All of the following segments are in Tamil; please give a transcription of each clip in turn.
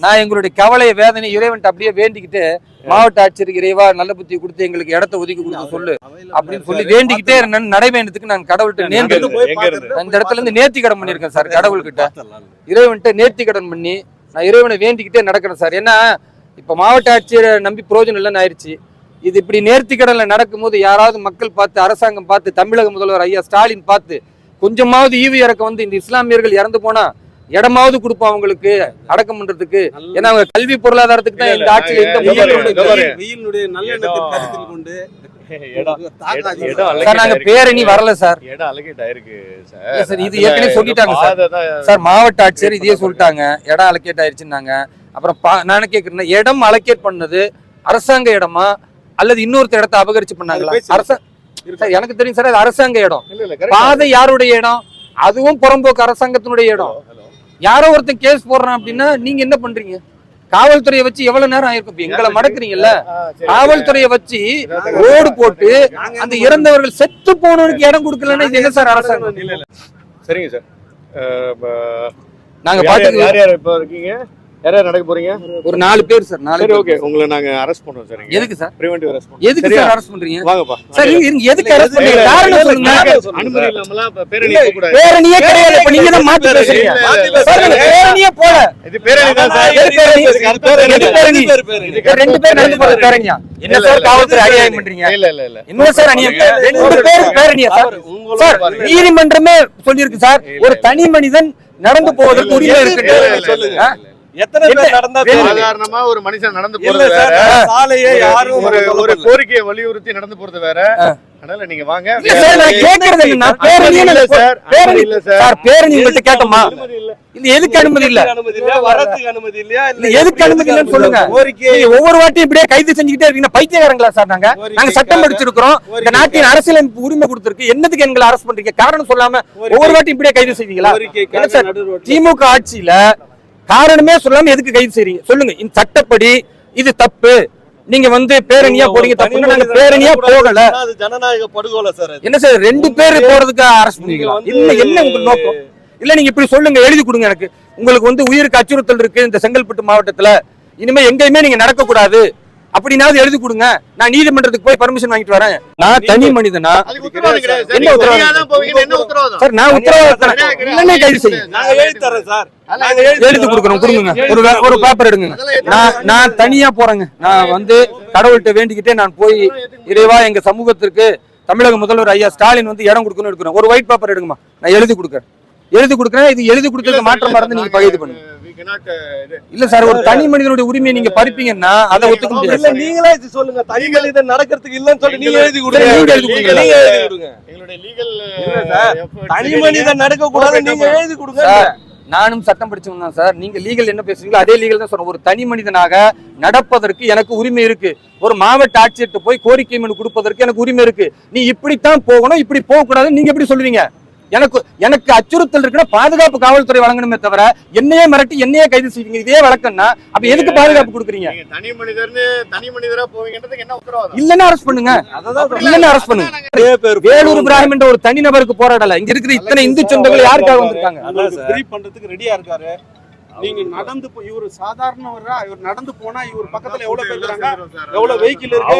நான் எங்களுடைய கவலையை வேதனை இறைவன்ட்ட அப்படியே வேண்டிக்கிட்டு மாவட்ட ஆட்சியருக்கு இறைவா நல்ல புத்தி கொடுத்து எங்களுக்கு இடத்த ஒதுக்கி கொடுக்க சொல்லு அப்படின்னு சொல்லி வேண்டிக்கிட்டே இருந்தேன் நடைபயணத்துக்கு நான் கடவுள்கிட்ட நேர்ந்து? அந்த இடத்துல இருந்து நேர்த்தி கடன் பண்ணியிருக்கேன் சார் கடவுள்கிட்ட. இறைவன்கிட்ட நேர்த்தி கடன் பண்ணி நான் இறைவனை வேண்டிக்கிட்டே நடக்கிறேன் சார். ஏன்னா இப்ப மாவட்ட ஆட்சியரை நம்பி பிரயோஜனம் இல்லைன்னு ஆயிடுச்சு. இது இப்படி நேர்த்தி கடன்ல நடக்கும்போது யாராவது மக்கள் பார்த்து அரசாங்கம் பார்த்து தமிழக முதல்வர் ஐயா ஸ்டாலின் பார்த்து கொஞ்சமாவது ஈவு இறக்கம் வந்து இந்த இஸ்லாமியர்கள் இறந்து போனா இடமாவது கொடுப்போம் அவங்களுக்கு அடக்கம் பண்றதுக்கு. ஏன்னா அவங்க கல்வி பொருளாதாரத்துக்கு தான் இந்த ஆட்சியில allocate நாங்க. பேரணி வரல சார். இது ஏற்கனவே சொல்லிட்டாங்க சார். மாவட்ட ஆட்சியர் இதையே சொல்லிட்டாங்க இடம் அலோகேட் ஆயிடுச்சுன்னாங்க அப்புறம் பா- நான் என்ன கேக்குறேன்னா இடம் அலோகேட் பண்ணது அரசாங்க இடமா அல்லது இன்னொருத்தர் இடத்த அபகரிச்சு பண்ணாங்களா? அது பேச்சு. அரச சார் எனக்கு தெரியும் சார் அது அரசாங்க இடம். இல்ல, இல்ல, correct. பாதை யாருடைய இடம்? அதுவும் புறம்போக்கு அரசாங்கத்தினுடைய இடம். யாரோ ஒருத்தன் கேஸ் போடுறான் அப்படின்னா நீங்க என்ன பண்றீங்க? காவல்துறையை வச்சு எவ்வளவு நேரம் ஆயிருக்கும்? எங்களை மடக்குறீங்கல்ல? காவல்துறையை வச்சு ரோடு போட்டு அந்த இறந்தவர்கள் செத்து போனவனுக்கு இடம் கொடுக்கலன்னா இது என்ன சார் அரசாங்கம். சரிங்க சார். நாங்க யார் யார் பாத்துக்கு யார் யார் இப்ப இருக்கீங்க? யார் யார் நடக்க போறீங்க? ஒரு நாலு பேர் சார் நாலு சரி பேர். ஓகே. உங்களை நாங்க அரெஸ்ட் பண்றோம் சார். எதுக்கு சார்? Arrest பண்றோம். எதுக்கு? சார் அரெஸ்ட் பண்றீங்க? வாங்கப்பா. சார் இருங்க. எதுக்கு அரெஸ்ட் பண்றீங்க? காரணம் சொல்லுங்க. அனுமதி இல்லாமலாம் இப்ப பேரணி இல்ல, போகக்கூடாது. பேரணியே கிடையாது. இப்ப நீங்க தான் மாத்தி பேசுறீங்க சார், நீங்க பேரணியே போல. இது பேரணி தான் சார். எது பேரணி? இதுக்கு பேரணி. இது ரெண்டு பேர் நடந்து போற பேரணியா? என்ன சார் காவல்துறை அநியாயம் பண்றீங்க? இல்ல இல்ல இல்ல. என்ன சார் அநியாயம் ரெண்டு பேர் பேரணியா சார்? சார். நீதிமன்றமே சொல்லியிருக்கு சார். ஒரு தனி மனிதன் நடந்து போவதற்கு உரிமை இருக்கு சொல்லுங்க. எத்தனை பேர் நடந்தா? சாதாரணமா ஒரு மனுஷன் நடந்து போறது வேற. சாலையே யாரும் ஒரு ஒரு. கோரிக்கையை வலியுறுத்தி நடந்து போறது வேற. அதனால நீங்க வாங்க. நான் கேக்குறது இல்ல. சார், பேரணி இல்ல சார். பேரணி உங்கள்ட்ட கேட்டோமா எதுக்கு அனுமதி இல்ல? அனுமதி இல்ல? வரதுக்கு அனுமதி இல்லையா? இல்ல எதுக்கு அனுமதி இல்லைன்னு சொல்லுங்க. ஒவ்வொரு வாட்டியும் இப்படியே கைது செஞ்சுக்கிட்டே இருக்கீங்க. பைத்தியக்காரங்களா சார் நாங்க? நாங்க சட்டம் படிச்சிருக்கிறோம் இந்த நாட்டின் அரசியலமைப்பு உரிமை கொடுத்திருக்கு. என்னதுக்கு எங்களை அரசு பண்றீங்க? காரணம் சொல்லாம ஒவ்வொரு வாட்டியும் இப்படியே கைது செய்வீங்களா? திமுக ஆட்சியில காரணமே சொல்லாம எதுக்கு கைது செய்றீங்க? சொல்லுங்க. இந்த சட்டப்படி இது தப்பு. நீங்க வந்து பேரணியா போறீங்க தப்புன்னு நாங்க பேரணியா போகல. அது ஜனநாயக படுகொலை சார். என்ன சார் ரெண்டு பேர் போறதுக்கு அரசு பண்ணீங்களா இல்ல என்ன உங்க நோக்கம்? இல்ல நீங்க இப்படி சொல்லுங்க எழுதி கொடுங்க எனக்கு. உங்களுக்கு வந்து உயிருக்கு அச்சுறுத்தல் இருக்கு இந்த செங்கல்பட்டு மாவட்டத்துல. இனிமே எங்கேயுமே நீங்க நடக்க கூடாது அப்படின்னாவது எழுதி கொடுங்க. நான் நீதிமன்றத்துக்கு போய் பர்மிஷன் வாங்கிட்டு வரேன். நான் தனி மனிதனா? அதுக்கு உத்தரவாதம் கிடையாது சார். என்ன உத்தரவாதம்? சார் நான் உத்தரவாதம் கைது நாங்க எழுதி தரேன் சார். நாங்க எழுதி கொடுக்குறோம் கொடுங்க. ஒரு வே- ஒரு பேப்பர் எடுங்க. நான் நான் தனியா போறேங்க. நான் வந்து கடவுள்கிட்ட வேண்டிக்கிட்டே நான் போய் இறைவா எங்க சமூகத்திற்கு தமிழக முதல்வர் ஐயா ஸ்டாலின் வந்து இடம் கொடுக்கணும் எடுக்கிறேன். ஒரு ஒயிட் பேப்பர் எடுங்கம்மா. நான் எழுதி கொடுக்குறேன். எழுதி கொடுக்குறேன். இது எழுதி கொடுத்ததுக்கு மாற்றமா இருந்து நீங்க பகைது பண்ணுங்க. uh, இல்ல சார் ஒரு தனி மனிதனுடைய உரிமையை நீங்க பறிப்பீங்கன்னா அதை ஒத்துக்க முடியாது இல்ல நீங்களே இது சொல்லுங்க. தனி மனிதன் நடக்கிறதுக்கு இல்லன்னு சொல்லி நீங்க எழுதி கொடுங்க. நீங்க எழுதி கொடுங்க. நீங்க எழுதி கொடுங்க. எங்களுடைய uh, efforts தனி மனிதன் நடக்க கூடாது நீங்க எழுதி கொடுங்க. நானும் சட்டம் படிச்சவங்க தான் சார். நீங்க லீகல் என்ன பேசுறீங்களோ அதே லீகல் தான் சொல்றேன். ஒரு தனி மனிதனாக நடப்பதற்கு எனக்கு உரிமை இருக்கு. ஒரு மாவட்ட ஆட்சியர்கிட்ட போய் கோரிக்கை மனு கொடுப்பதற்கு எனக்கு உரிமை இருக்கு. நீ இப்படித்தான் போகணும் இப்படி போக கூடாதுன்னு நீங்க எப்படி சொல்லுவீங்க? எனக்கு எனக்கு அச்சுறுத்தல் இருக்குன்னா பாதுகாப்பு காவல்துறை வழங்கணுமே தவிர என்னையே மிரட்டி என்னையே கைது செய்வீங்க. இதே வழக்கம்னா அப்ப எதுக்கு பாதுகாப்பு கொடுக்குறீங்க? நீங்க தனி மனிதர்னு தனி மனிதரா போவீங்கன்றதுக்கு என்ன உத்தரவாதம்? இல்லன்னா அரெஸ்ட் பண்ணுங்க. இல்லன்னா அரெஸ்ட் பண்ணுங்க. வேலூர் இப்ராஹிம் என்ற ஒரு தனிநபருக்கு போராடல. இங்க இருக்கிற இத்தனை இந்து சொந்தங்கள் யாருக்காக வந்திருக்காங்க? பண்றதுக்கு ரெடியா இருக்காரு. நீங்க நடந்து போ- இவரு சாதாரணவரா இவர் நடந்து போனா இவர் பக்கத்துல எவ்வளவு பேர் இருக்காங்க? எவ்வளவு வெஹிக்கிள் இருக்கு?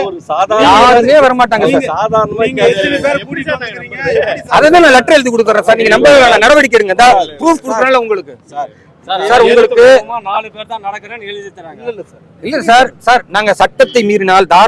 வரமாட்டாங்க நீங்க சார். சாதாரணமா நீங்க. எத்தனை பேர் கூட்டிட்டு வந்துக்கிறீங்க? எப்படி சார்? அதை நான் லெட்டர் எழுதி கொடுக்குறேன் சார். நீங்க நம்ப நடவடிக்கை எடுங்க. ப்ரூஃப் கொடுக்குறேன்ல உங்களுக்கு? சார் உங்களுக்கு நாலு பேர் தான் நடக்கிறேன்னு எழுதி தராங்க. இல்ல இல்ல சார். இல்ல சார் சார். நாங்க சட்டத்தை மீறினால் தாராள